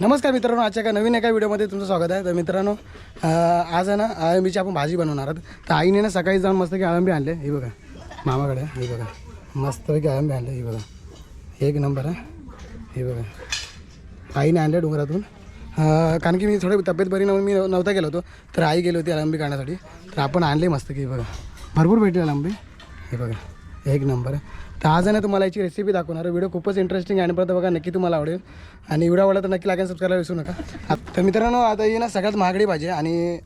नमस्कार मित्रांनो आजच्या एका नवीन एका व्हिडिओमध्ये तुमचं स्वागत आहे. तर मित्रांनो आज आहे ना अळंबीची आपण भाजी बनवणार आहोत. तर आईने ना सकाळी जाऊन मस्त की अळंबी आणले. हे बघा मामाकडे हे बघा. मस्तपैकी अळंबी आणले हे बघा. एक नंबर आहे हे बघा. आईने आणले डोंगरातून. कारण की मी थोडी तब्येत बरी नव्हती मी नव्हता गेलो होतो. तर आई गेली होती अळंबी काढण्यासाठी. तर आपण आणले मस्त की बघा. भरपूर भेटले आळंबी. हे बघा. एक नंबर. आहे तर आज आहे ना तुम्हाला याची रेसिपी दाखवणार व्हिडिओ खूपच इंटरेस्टिंग आणि परत बघा नक्की तुम्हाला आवडेल. आणि व्हिडिओ आवडला तर नक्की लागेल सबस्क्राईब विसरू नका. तर मित्रांनो आता ही ना सगळ्यात महागडी भाजी आणि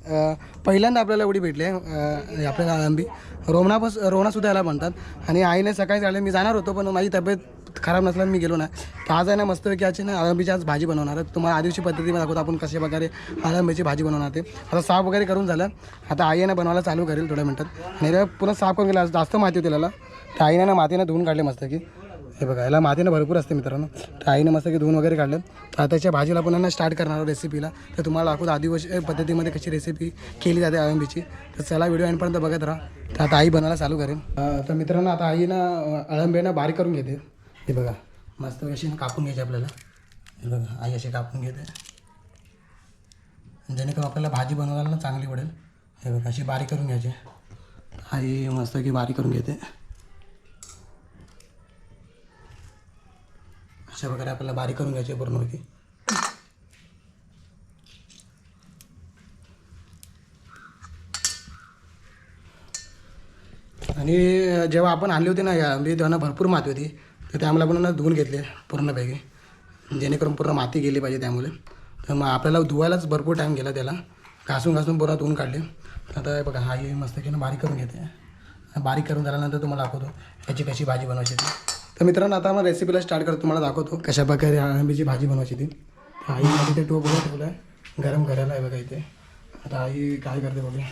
पहिल्यांदा आपल्याला एवढी भेटली आहे. आपल्याला आंबी रोमणापास रोणासुद्धा याला म्हणतात. आणि आईने सकाळी झाले मी जाणार होतो पण माझी तब्येत खराब नसल्याने मी गेलो नाही. तर आज आहे ना मस्तपैकी याची ना अळंबीची आज भाजी बनवणार आहे. तुम्हाला आदिवशी पद्धतीने दाखवतो आपण कशा प्रकारे अळंबीची भाजी बनवणार ते. आता साफ वगैरे करून झालं. आता आई आहे ना बनवायला चालू करेल थोड्या मिनटात. आणि पुन्हा साफ करून गेला जास्त माहिती होती त्याला. तर आईनं ना मातीनं धुवून काढले मस्त की. हे बघा याला मातीनं भरपूर असते मित्रांनो. तर आईनं मस्त की धुवून वगैरे काढलं. तर आताच्या भाजीला पुन्हा ना स्टार्ट करणार आहोत रेसिपीला तर तुम्हाला दाखवत आदिवासी पद्धतीमध्ये कशी रेसिपी केली जाते अळंबीची तर चला व्हिडिओ एंडपर्यंत बघत राहा. तर आता आई बनवायला चालू करेन. तर मित्रांनो आता आई ना बारीक करून घेते. हे बघा मस्त अशी कापून घ्यायची आपल्याला. हे बघा आई अशी कापून घेते. जेणेकरून आपल्याला भाजी बनवायला ना चांगली पडेल. हे बघा अशी बारीक करून घ्यायची. आई मस्त की बारीक करून घेते. अशा प्रकारे आपल्याला बारीक करून घ्यायची पूर्णपैकी आणि जेव्हा आपण आणली होती ना या म्हणजे तेव्हा भरपूर माती होती तर ते आम्हाला पण धुवून घेतले पूर्णपैकी. जेणेकरून पूर्ण माती गेली पाहिजे त्यामुळे. तर मग आपल्याला धुवायलाच भरपूर टाईम गेला त्याला. घासून घासून पूर्ण धुवून काढले. आता बघा हा हे मस्त की बारीक करून घेते बारीक करून झाल्यानंतर तुम्हाला दाखवतो याची कशी भाजी बनवायची ती. तर मित्रांनो आता मग रेसिपीला स्टार्ट करतो. तुम्हाला दाखवतो कशा प्रकारे आंब्याची भाजी बनवायची ती. तर आई मध्ये ते टोप बघा ठेवलं आहे गरम करायला आहे बघा इथे. आता आई काय करते बघूया.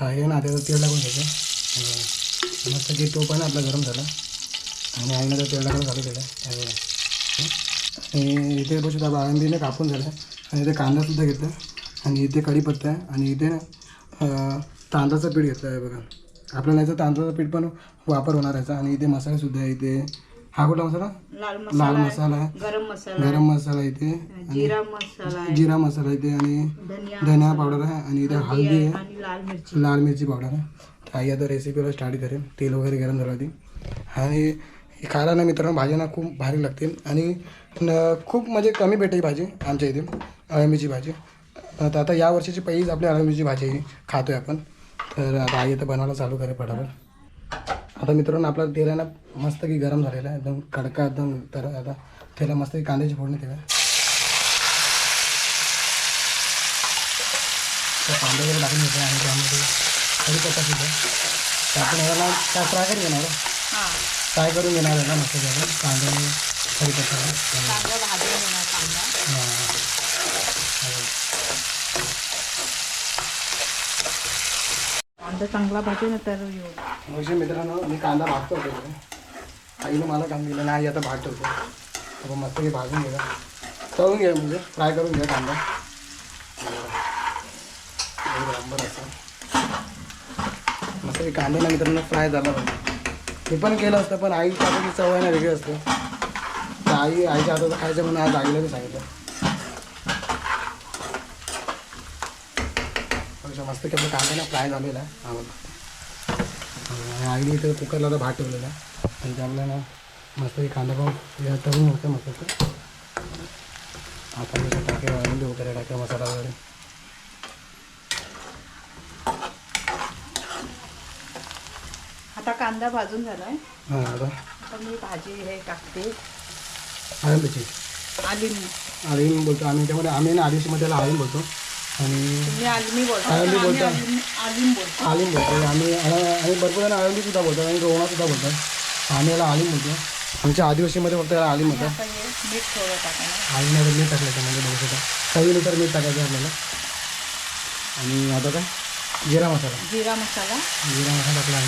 आई आहे ना त्याचं तेल लागून घ्यायचं मस्त की टोप आहे ना आपला गरम झाला. आणि आईनं तर तेल लागून चालू केलं बघा. आणि इथे बघू शकता आळंबीने कापून झालं आणि इथे कांदासुद्धा घेतला आणि इथे कढीपत्ता आहे. आणि इथे ना तांदळाचं पीठ घेतलं आहे बघा. आपल्याला याचं तांदळाचं पीठ पण वापर होणार याचा. आणि इथे मसालेसुद्धा आहे इथे. हा कुठला मसाला? लाल लाल मसाला आहे. गरम मसाला गरम मसाला इथे. जिरा मसाला आहे. जिरा मसाला इथे आणि धनिया पावडर आहे आणि इथे हळदी आहे आणि लाल मिरची. लाल मिरची पावडर आहे. आई आता रेसिपीला स्टार्ट करेन. तेल वगैरे गरम झालं होती आणि हे खायला ना मित्रांनो भाजी ना खूप भारी लागते आणि न- खूप म्हणजे कमी भेटायची भाजी आमच्या इथे. अळंबीची भाजी. तर आता या वर्षाची पहिलीच आपली अळंबीची भाजी खातो आहे आपण. तर आता आई आता बनवायला चालू करे पटापट आता मित्रांनो आपला तेल आहे ना मस्त की गरम झालेला आहे. एकदम कडका एकदम तर आता त्याला मस्त की कांद्याची फोडणी तर कांदे वगैरे टाकून घेतो आणि त्यामध्ये सुद्धा. तर आपण याला काय फ्राय करून घेणार हा. फ्राय करून घेणार आहे ना मस्त त्याला कांदा चांगला भाजून घेणार कांदा चांगला भाजून तर येऊ. म्हणजे मित्रांनो मी कांदा भाजतो होतो आईनं मला काम दिलं नाही आता भाजतो ठेवतो मस्त की भाजून घ्या तळून घ्या म्हणजे फ्राय करून घ्या कांदा. बरोबर असं. मस्त की कांदा ना मित्रांनो फ्राय झाला पाहिजे मी पण केलं असतं पण आई हाताची चव आहे ना वेगळी असते. तर आई आईच्या हाताचं खायचं म्हणून आज आईला मी सांगितलं. अच्छा, मस्त की आपला कांदा ना फ्राय झालेला आहे. आवडला आणि आईने इथे कुकरला आता भात ठेवलेला आहे. आणि त्यामुळे ना मस्त की कांदा पाहून तळून होतं मस्त आता मी टाके वाळून वगैरे टाके मसाला वगैरे. आता कांदा भाजून झालाय. हां आता. आता मी भाजी हे टाकते. आळंबीची आलिमी आळीम बोलतो आम्ही त्यामध्ये आम्ही ना आदिवासीमध्ये त्याला आळीम बोलतो. आणि आलिमी बोलता. आलिमी बोलता. आलिम आलिम बोलतो. आम्ही आम्ही भरपूर जण आळंबी सुद्धा बोलतो आणि रोवणा सुद्धा बोलतात. आम्ही याला आळीम बोलतो. आमच्या आदिवासीमध्ये फक्त याला आळीम बोलतात. हे मीठ टाकलं त्यामध्ये बघू शकता. चवीनुसार मीठ टाकायचं आपल्याला. आणि आता काय? जिरा मसाला. जिरा मसाला. जिरा मसाला टाकला आहे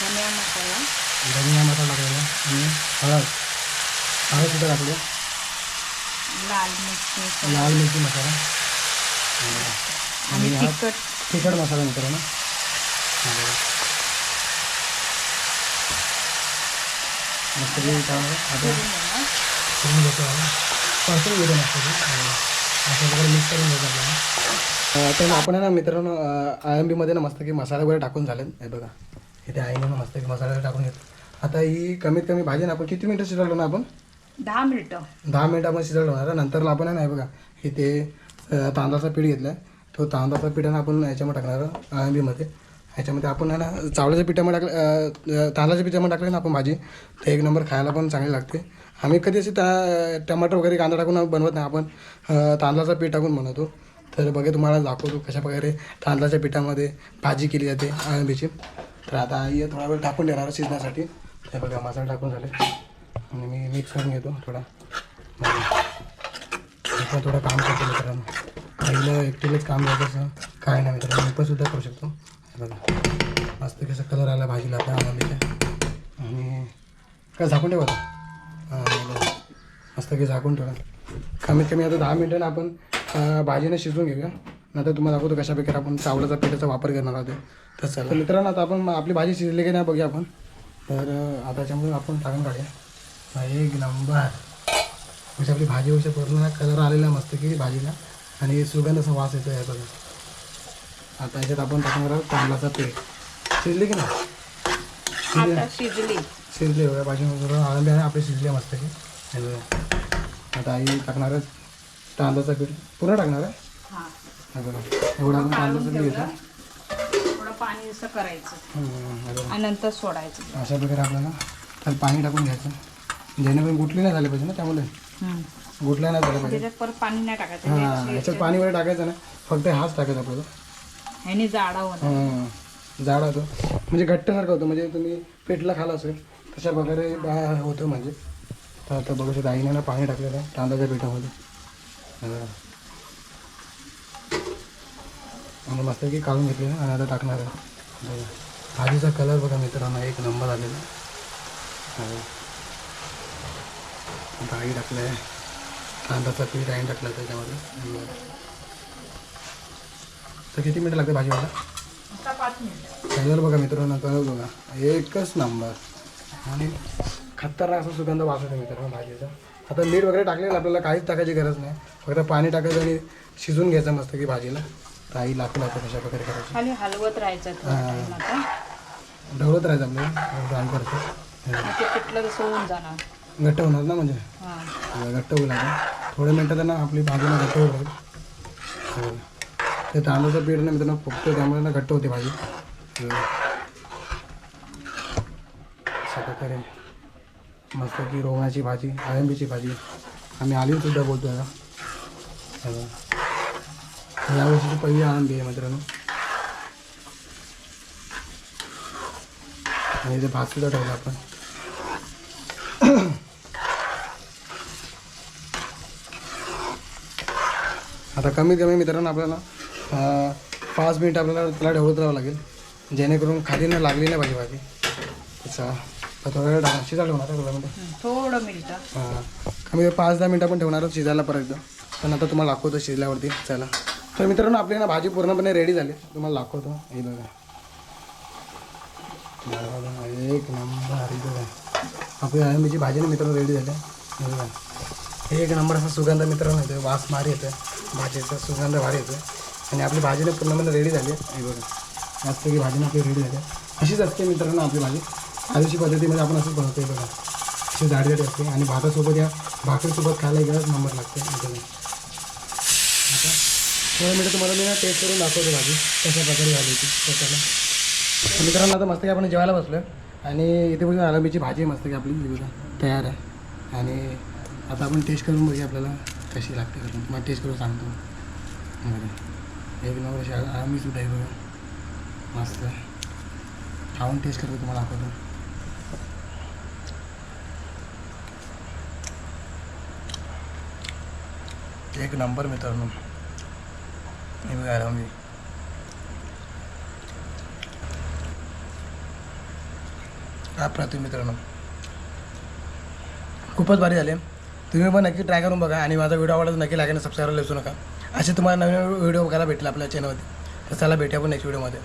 धनिया मसाला. धनिया मसाला टाकलेला आणि हळद. हळद सुद्धा टाकली. लाल मिरची. लाल मिरची मसाला. आणि हा तिखट. तिखट मसाला मित्रांनो मस्त मिक्स करून घेतो आपल्याला. तर आपण ना मित्रांनो आय एम बीमध्ये ना मस्त की मसाले वगैरे टाकून झाले. हे बघा. इथे आहे ना मस्त की मसाले टाकून घेतो आता ही कमीत कमी भाजी ना आपण किती मिनटं शिजवलो ना आपण? दहा मिनिटं. दहा मिनटं आपण शिजवलं होणार नंतर आपण आहे ना हे बघा. इथे तांदळाचा पीठ घेतला आहे तो तांदळाचा पीठ आपण याच्यामध्ये टाकणार आळंबीमध्ये ह्याच्यामध्ये आपण आहे ना चावल्याच्या पिठामध्ये टाकलं तांदळाच्या पिठामध्ये टाकलं ना आपण भाजी तर एक नंबर खायला पण चांगली लागते. आम्ही कधी अशी ता टमाटर वगैरे कांदा टाकून बनवत नाही आपण तांदळाचा तांदळाचं पीठ टाकून बनवतो. तर बघा तुम्हाला दाखवतो कशा प्रकारे तांदळाच्या पिठामध्ये भाजी केली जाते आळंबीची तर आता आई थोडा वेळ टाकून देणार शिजण्यासाठी. तर बघा मसाला टाकून झाले. आणि मी मिक्स करून घेतो थोडा. पण थोडं काम करतो मित्रांनो. पहिलं एकटीलाच काम करायचं असं काय नाही मित्रांनो. मी पण सुद्धा करू शकतो. बघा. मस्त कसं कलर आला भाजीला आता आंब्याच्या आणि काय झाकून ठेवा आता. मस्त की झाकून ठेवा कमीत कमी आता दहा मिनटं आपण भाजीनं शिजवून घेऊया. नंतर तुम्हाला दाखवतो कशा प्रकारे आपण चावलाचा पिठाचा वापर करणार आहोत तर चला. मित्रांनो आता आपण आपली भाजी शिजली की नाही बघूया आपण. तर आता त्याच्यामुळे आपण टाकून काढूया. एक नंबर. म्हणजे आपली भाजी वगैरे पूर्ण कलर आलेला मस्त की भाजीला. आणि सुगंध असा वास येतो याचा आता याच्यात आपण टाकणार आहोत तांदळाचा पीठ. शिजली की नाही? आता शिजली. शिजली भाजी आळंबी आहे आपली शिजली मस्त की. आता आई टाकणार आहे तांदळाचं पीठ. पूर्ण टाकणार आहे? बघा. एवढं आपण तांदळाचं पीठ घेतो पाणी असं करायचं. आणि नंतर सोडायचं. अशा प्रकारे आपल्याला पाणी टाकून घ्यायचं. जेणेकरून गुटली नाही झाली पाहिजे ना त्यामुळे. गुटल्या नाही झाल्या पाहिजे. त्याच्यात परत पाणी नाही टाकायचं. हां याच्यात पाणी वगैरे टाकायचं ना फक्त हाच टाकायचा आपल्याला ह्याने जाडा होणार. हं. जाड होतो. म्हणजे घट्टसारखं होतं. म्हणजे तुम्ही पेटला खाला असेल तशा प्रकारे बा- होतं म्हणजे. तर आता बघू शकता आईने ना पाणी टाकलेलं आहे तांदळाच्या पिठामध्ये. हं. आणि मस्त की काढून घेतलेलं आणि आता टाकणार आहे. बघा. भाजीचा कलर बघा मित्रांनो एक नंबर आलेला हं. आई टाकलं आहे कांदाचा पीठ आई टाकलं त्याच्यामध्ये. आणि तर किती मिनटं लागते भाजीवाला? मिनिटं. कलर बघा मित्रांनो कलर बघा. एकच नंबर. आणि खतरनाक असा सुगंध वास येतो मित्रांनो भाजीचा. आता मीठ वगैरे टाकलेलं आपल्याला काहीच टाकायची गरज नाही. फक्त पाणी टाकायचं आणि शिजून घ्यायचं मस्त की भाजीला. तर आई लागतं लागतं कशा प्रकारे करायची. हलवत राहायचं ढवळत राहायचं आपल्याला. करतो. होऊन जाणार. घट्ट होणार ना म्हणजे? हा. हे घट्ट होईल आता. थोड्या मिनटात ना आपली भाजीला घट्ट होईल. हे. ते तांदूळचं पीठ ना मित्रांनो फुगतं त्यामुळे ना घट्ट होते भाजी. हे. अशा प्रकारे मस्त की रोगाची भाजी आळंबीची भाजी. आम्ही आलीव सुद्धा बोलतो याला हे. बघा. या वर्षीची पहिली आळंबी आहे मित्रांनो. आणि इथे भात सुद्धा ठेवला आपण. आता कमीत कमी मित्रांनो आपल्याला पाच मिनिट आपल्याला त्याला ढवळत राहावं लागेल. जेणेकरून खाली नाही लागली नाही पाहिजे भाजी. अच्छा थोडा वेळ शिजायला थोड्यामध्ये. हं, थोडं मिनिटं हां. कमी पाच दहा मिनटं आपण ठेवणार आहोत शिजायला परत एकदा. पण आता तुम्हाला दाखवतो शिजल्यावरती चला. तर मित्रांनो आपली ना भाजी पूर्णपणे रेडी झाली. तुम्हाला दाखवतो. हे बघा. एक नंबर बघा. आपली अळंबीची भाजी ना मित्रांनो रेडी झाली. बघा. एक नंबर असा सुगंध मित्रांनो येतो वास भारी येतो भाजीचा सुगंध भारी येतो आणि आपली भाजीने पूर्णपणे रेडी झाली आहे. बघा. मस्त की आपली रेडी झाली आहे. अशीच असते मित्रांनो आपली भाजी. आधीची पद्धतीमध्ये आपण असंच बनवतो आहे बघा. अशी जाडी जाडी असते. आणि भातासोबत या भाकरीसोबत खायला एकच नंबर लागते. मित्रांनो. आता थोडं मिनिटं तुम्हाला मी ना टेस्ट करून दाखवतो भाजी. कशा प्रकारे झाली होती. कशाला मित्रांनो आता मस्त की आपण जेवायला बसलो आणि इथे बघून अळंबीची भाजी मस्त की आपली. बघा तयार आहे. आणि आता आपण टेस्ट करून बघूया आपल्याला. कशी लागते तर तुम्हाला टेस्ट करून सांगतो. हे एक नंबर अशी आम्ही सुद्धा आहे बघा. मस्त. खाऊन टेस्ट करतो तुम्हाला दाखवतो एक नंबर मित्रांनो. हे बघा अळंबी अप्रतिम मित्रांनो. खूपच भारी झाले. तुम्ही पण नक्की ट्राय करून बघा आणि माझा व्हिडिओ आवडला तर नक्की लागेल आणि सबस्क्राईब विसरू नका. असे तुम्हाला नवीन व्हिडिओ बघायला भेटेल आपल्या चॅनलमध्ये तर चला भेटूया पण नेक्स्ट व्हिडिओमध्ये